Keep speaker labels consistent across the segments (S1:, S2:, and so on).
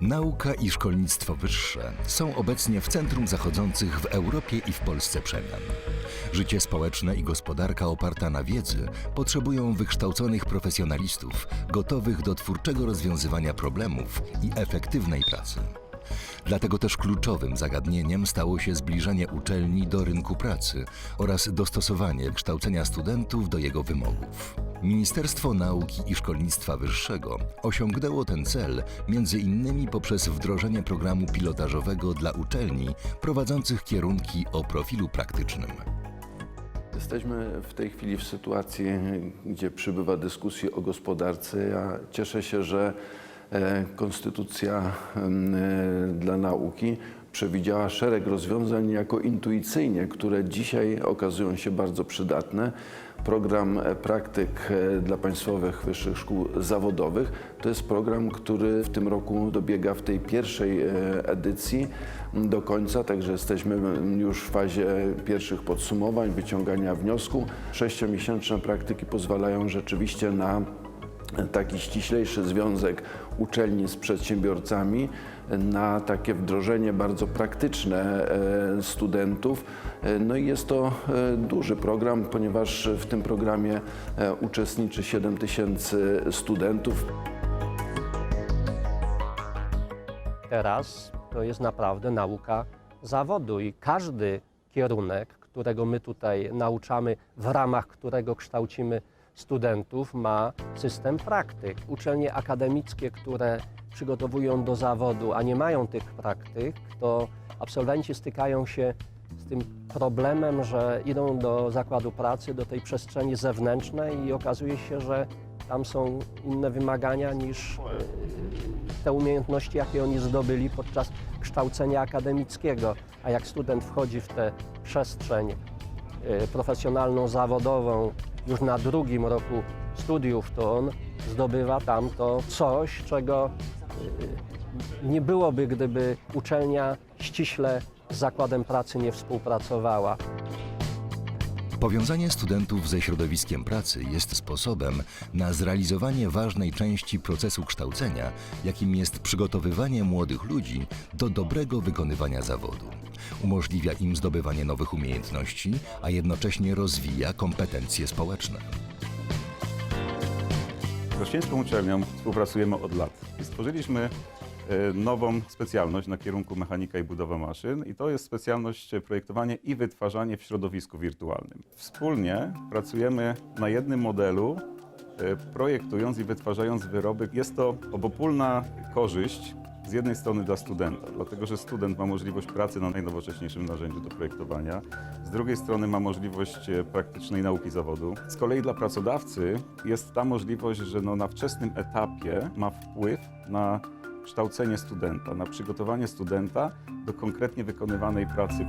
S1: Nauka i szkolnictwo wyższe są obecnie w centrum zachodzących w Europie i w Polsce przemian. Życie społeczne i gospodarka oparta na wiedzy potrzebują wykształconych profesjonalistów, gotowych do twórczego rozwiązywania problemów i efektywnej pracy. Dlatego też kluczowym zagadnieniem stało się zbliżenie uczelni do rynku pracy oraz dostosowanie kształcenia studentów do jego wymogów. Ministerstwo Nauki i Szkolnictwa Wyższego osiągnęło ten cel między innymi poprzez wdrożenie programu pilotażowego dla uczelni prowadzących kierunki o profilu praktycznym.
S2: Jesteśmy w tej chwili w sytuacji, gdzie przybywa dyskusji o gospodarce. Ja cieszę się, że Konstytucja m, e, dla nauki przewidziała szereg rozwiązań jako intuicyjnie, które dzisiaj okazują się bardzo przydatne. Program e, praktyk e, dla państwowych wyższych szkół zawodowych to jest program, który w tym roku dobiega w tej pierwszej e, edycji do końca, także jesteśmy już w fazie pierwszych podsumowań, wyciągania wniosku. Sześciomiesięczne praktyki pozwalają rzeczywiście na taki ściślejszy związek uczelni z przedsiębiorcami, na takie wdrożenie bardzo praktyczne e, studentów. E, No i jest to e, duży program, ponieważ w tym programie uczestniczy 7 tysięcy studentów.
S3: Teraz to jest naprawdę nauka zawodu i każdy kierunek, którego my tutaj nauczamy, w ramach którego kształcimy studentów, ma system praktyk. Uczelnie akademickie, które przygotowują do zawodu, a nie mają tych praktyk, to absolwenci stykają się z tym problemem, że idą do zakładu pracy, do tej przestrzeni zewnętrznej i okazuje się, że tam są inne wymagania niż e, te umiejętności, jakie oni zdobyli podczas kształcenia akademickiego. A jak student wchodzi w tę przestrzeń profesjonalną, zawodową już na drugim roku studiów, to on zdobywa tam to coś, czego e, nie byłoby, gdyby uczelnia ściśle z zakładem pracy nie współpracowała.
S1: Powiązanie studentów ze środowiskiem pracy jest sposobem na zrealizowanie ważnej części procesu kształcenia, jakim jest przygotowywanie młodych ludzi do dobrego wykonywania zawodu. Umożliwia im zdobywanie nowych umiejętności, a jednocześnie rozwija kompetencje społeczne.
S4: Z Rościeńską Uczelnią współpracujemy od lat stworzyliśmy nową specjalność na kierunku mechanika i budowa maszyn i to jest specjalność e, projektowanie i wytwarzanie w środowisku wirtualnym. Wspólnie pracujemy na jednym modelu, e, projektując i wytwarzając wyroby. Jest to obopólna korzyść z jednej strony dla studenta, dlatego że student ma możliwość pracy na najnowocześniejszym narzędziu do projektowania, z drugiej strony ma możliwość e, praktycznej nauki zawodu. Z kolei dla pracodawcy jest ta możliwość, że no na wczesnym etapie ma wpływ na kształcenie studenta, na przygotowanie studenta do konkretnie wykonywanej pracy.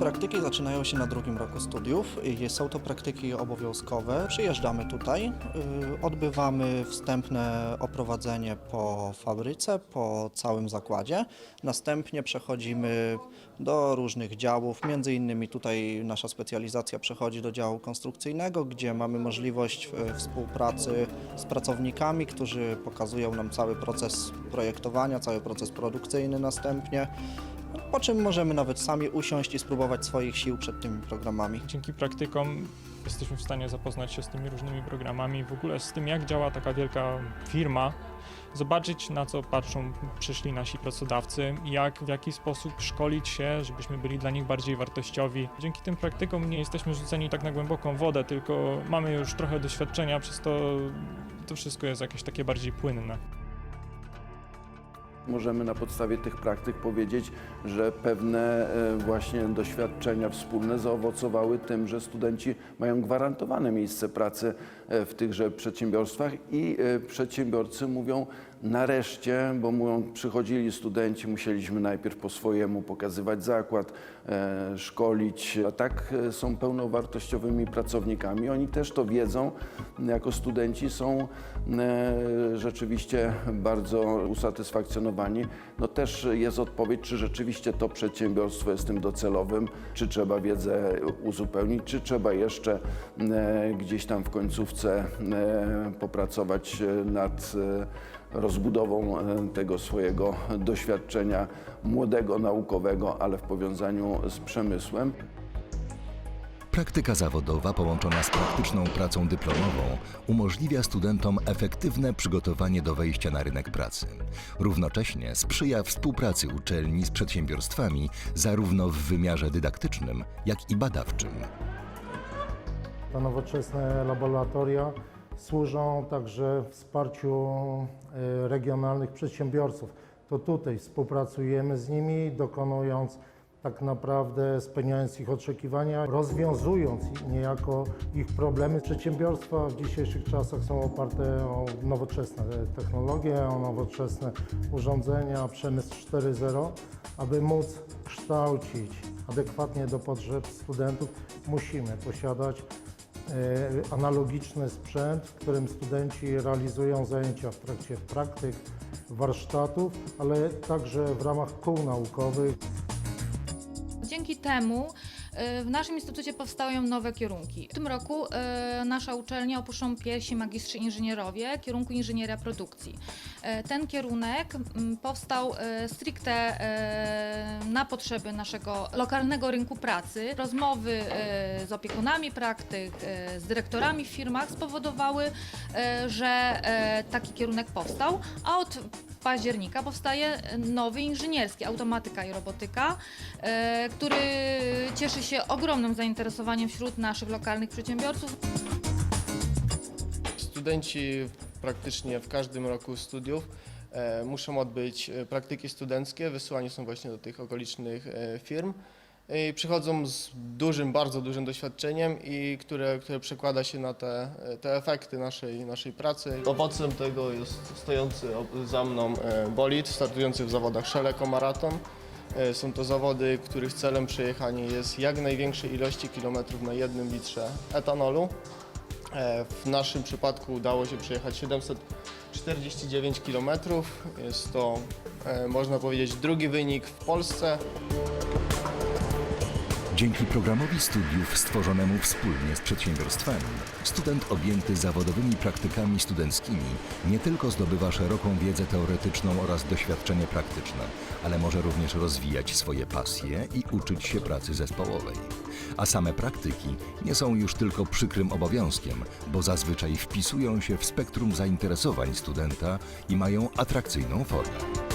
S5: Praktyki zaczynają się na drugim roku studiów. Są to praktyki obowiązkowe. Przyjeżdżamy tutaj, y, odbywamy wstępne oprowadzenie po fabryce, po całym zakładzie. Następnie przechodzimy do różnych działów. Między innymi tutaj nasza specjalizacja przechodzi do działu konstrukcyjnego, gdzie mamy możliwość y, współpracy z pracownikami, którzy pokazują nam cały proces projektowania, cały proces produkcyjny następnie. Po czym możemy nawet sami usiąść i spróbować swoich sił przed tymi programami.
S6: Dzięki praktykom jesteśmy w stanie zapoznać się z tymi różnymi programami, w ogóle z tym, jak działa taka wielka firma, zobaczyć, na co patrzą przyszli nasi pracodawcy, jak, w jaki sposób szkolić się, żebyśmy byli dla nich bardziej wartościowi. Dzięki tym praktykom nie jesteśmy rzuceni tak na głęboką wodę, tylko mamy już trochę doświadczenia, przez to to wszystko jest jakieś takie bardziej płynne.
S2: Możemy na podstawie tych praktyk powiedzieć, że pewne e, właśnie doświadczenia wspólne zaowocowały tym, że studenci mają gwarantowane miejsce pracy w tychże przedsiębiorstwach i e, przedsiębiorcy mówią nareszcie, bo mówią, przychodzili studenci, musieliśmy najpierw po swojemu pokazywać zakład, e, szkolić, a tak e, są pełnowartościowymi pracownikami. Oni też to wiedzą, jako studenci są e, rzeczywiście bardzo usatysfakcjonowani. No też jest odpowiedź, czy rzeczywiście to przedsiębiorstwo jest tym docelowym, czy trzeba wiedzę uzupełnić, czy trzeba jeszcze e, gdzieś tam w końcówce e, popracować e, nad rozbudową tego swojego doświadczenia młodego, naukowego, ale w powiązaniu z przemysłem.
S1: Praktyka zawodowa połączona z praktyczną pracą dyplomową umożliwia studentom efektywne przygotowanie do wejścia na rynek pracy. Równocześnie sprzyja współpracy uczelni z przedsiębiorstwami zarówno w wymiarze dydaktycznym, jak i badawczym.
S7: Te nowoczesne laboratoria służą także wsparciu e, regionalnych przedsiębiorców. To tutaj współpracujemy z nimi, dokonując tak naprawdę, spełniając ich oczekiwania, rozwiązując niejako ich problemy. Przedsiębiorstwa w dzisiejszych czasach są oparte o nowoczesne technologie, o nowoczesne urządzenia, przemysł 4.0. Aby móc kształcić adekwatnie do potrzeb studentów, musimy posiadać e, analogiczny sprzęt, w którym studenci realizują zajęcia w trakcie praktyk, warsztatów, ale także w ramach kół naukowych.
S8: Dzięki temu y, w naszym instytucie powstają nowe kierunki. W tym roku y, nasza uczelnia opuszczą pierwsi magistrzy inżynierowie kierunku inżynieria produkcji. Y, Ten kierunek mm, powstał y, stricte y, na potrzeby naszego lokalnego rynku pracy. Rozmowy z opiekunami praktyk, z dyrektorami w firmach spowodowały, że taki kierunek powstał, a od października powstaje nowy inżynierski, automatyka i robotyka, e, który cieszy się ogromnym zainteresowaniem wśród naszych lokalnych przedsiębiorców.
S9: Studenci praktycznie w każdym roku studiów e, muszą odbyć e, praktyki studenckie, wysyłani są właśnie do tych okolicznych e, firm. I przychodzą z dużym, bardzo dużym doświadczeniem i które, które przekłada się na te, te efekty naszej, naszej pracy. Owocem tego jest stojący za mną bolid startujący w zawodach Szeleko Maraton. Są to zawody, których celem przejechania jest jak największej ilości kilometrów na jednym litrze etanolu. E, W naszym przypadku udało się przejechać 749 km. Jest to, e, można powiedzieć, drugi wynik w Polsce.
S1: Dzięki programowi studiów stworzonemu wspólnie z przedsiębiorstwami, student objęty zawodowymi praktykami studenckimi nie tylko zdobywa szeroką wiedzę teoretyczną oraz doświadczenie praktyczne, ale może również rozwijać swoje pasje i uczyć się pracy zespołowej. A same praktyki nie są już tylko przykrym obowiązkiem, bo zazwyczaj wpisują się w spektrum zainteresowań studenta i mają atrakcyjną formę.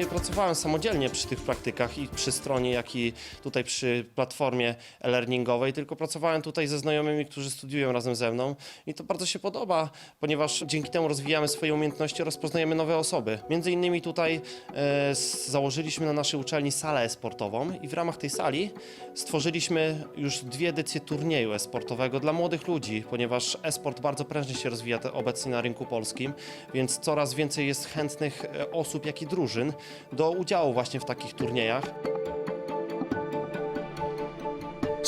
S10: Nie pracowałem samodzielnie przy tych praktykach i przy stronie, jak i tutaj przy platformie e-learningowej, tylko pracowałem tutaj ze znajomymi, którzy studiują razem ze mną i to bardzo się podoba, ponieważ dzięki temu rozwijamy swoje umiejętności oraz poznajemy nowe osoby. Między innymi tutaj e, założyliśmy na naszej uczelni salę e-sportową i w ramach tej sali stworzyliśmy już dwie edycje turnieju e-sportowego dla młodych ludzi, ponieważ e-sport bardzo prężnie się rozwija obecnie na rynku polskim, więc coraz więcej jest chętnych e, osób, jak i drużyn do udziału właśnie w takich turniejach.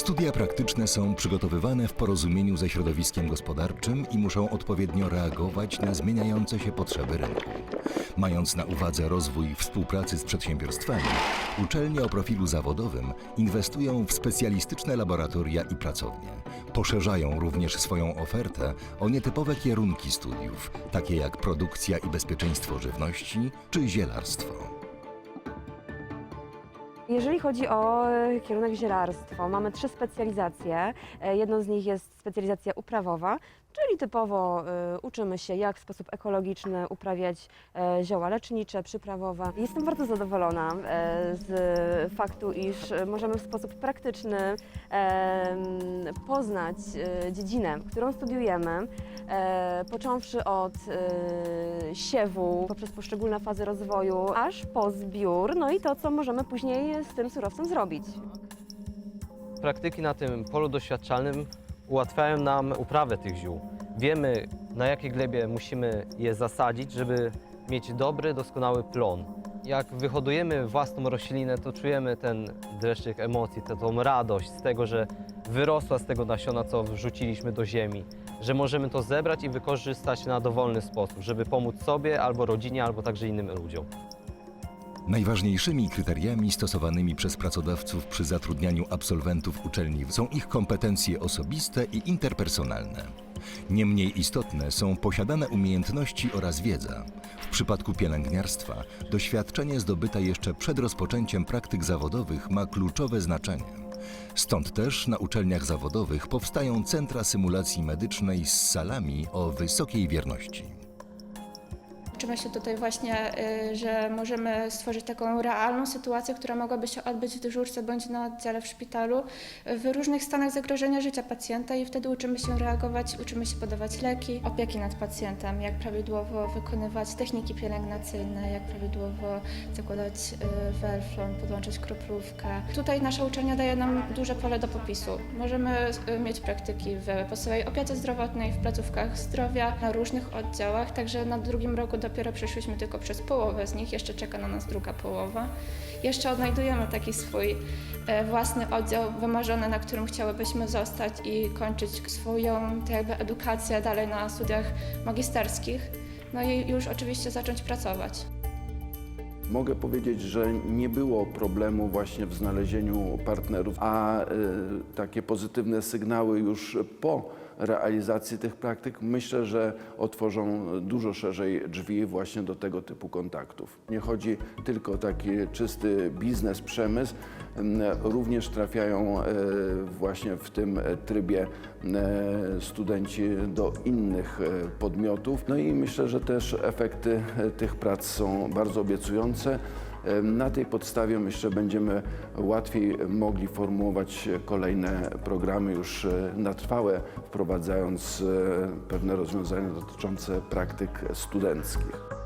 S1: Studia praktyczne są przygotowywane w porozumieniu ze środowiskiem gospodarczym i muszą odpowiednio reagować na zmieniające się potrzeby rynku. Mając na uwadze rozwój współpracy z przedsiębiorstwami, uczelnie o profilu zawodowym inwestują w specjalistyczne laboratoria i pracownie. Poszerzają również swoją ofertę o nietypowe kierunki studiów, takie jak produkcja i bezpieczeństwo żywności czy zielarstwo.
S11: Jeżeli chodzi o e, kierunek zielarstwo, mamy trzy specjalizacje. E, Jedną z nich jest specjalizacja uprawowa, czyli typowo e, uczymy się, jak w sposób ekologiczny uprawiać e, zioła lecznicze, przyprawowe. Jestem bardzo zadowolona e, z faktu, iż możemy w sposób praktyczny poznać e, dziedzinę, którą studiujemy, począwszy od siewu, poprzez poszczególne fazy rozwoju, aż po zbiór, no i to, co możemy później z tym surowcem zrobić.
S12: Praktyki na tym polu doświadczalnym ułatwiają nam uprawę tych ziół. Wiemy, na jakiej glebie musimy je zasadzić, żeby mieć dobry, doskonały plon. Jak wyhodujemy własną roślinę, to czujemy ten dreszczyk emocji, tę tą radość z tego, że wyrosła z tego nasiona, co wrzuciliśmy do ziemi, że możemy to zebrać i wykorzystać na dowolny sposób, żeby pomóc sobie, albo rodzinie, albo także innym ludziom.
S1: Najważniejszymi kryteriami stosowanymi przez pracodawców przy zatrudnianiu absolwentów uczelni są ich kompetencje osobiste i interpersonalne. Niemniej istotne są posiadane umiejętności oraz wiedza. W przypadku pielęgniarstwa doświadczenie zdobyte jeszcze przed rozpoczęciem praktyk zawodowych ma kluczowe znaczenie. Stąd też na uczelniach zawodowych powstają centra symulacji medycznej z salami o wysokiej wierności.
S13: Uczymy się tutaj właśnie, y, że możemy stworzyć taką realną sytuację, która mogłaby się odbyć w dyżurce bądź na oddziale w szpitalu w różnych stanach zagrożenia życia pacjenta i wtedy uczymy się reagować, uczymy się podawać leki, opieki nad pacjentem, jak prawidłowo wykonywać techniki pielęgnacyjne, jak prawidłowo zakładać y, welflon, podłączać kroplówkę. Tutaj nasza uczelnia daje nam duże pole do popisu. Możemy y, mieć praktyki w podstawowej opiece zdrowotnej, w placówkach zdrowia, na różnych oddziałach, także na drugim roku dopiero przeszliśmy tylko przez połowę z nich, jeszcze czeka na nas druga połowa. Jeszcze odnajdujemy taki swój e, własny oddział wymarzony, na którym chciałybyśmy zostać i kończyć swoją tak jakby edukację dalej na studiach magisterskich. No i już oczywiście zacząć pracować.
S2: Mogę powiedzieć, że nie było problemu właśnie w znalezieniu partnerów, a y, takie pozytywne sygnały już po realizacji tych praktyk myślę, że otworzą dużo szerzej drzwi właśnie do tego typu kontaktów. Nie chodzi tylko o taki czysty biznes, przemysł, również trafiają e, właśnie w tym trybie e, studenci do innych e, podmiotów. No i myślę, że też efekty tych prac są bardzo obiecujące. Na tej podstawie myślę, będziemy łatwiej mogli formułować kolejne programy już e, na trwałe, wprowadzając e, pewne rozwiązania dotyczące praktyk studenckich.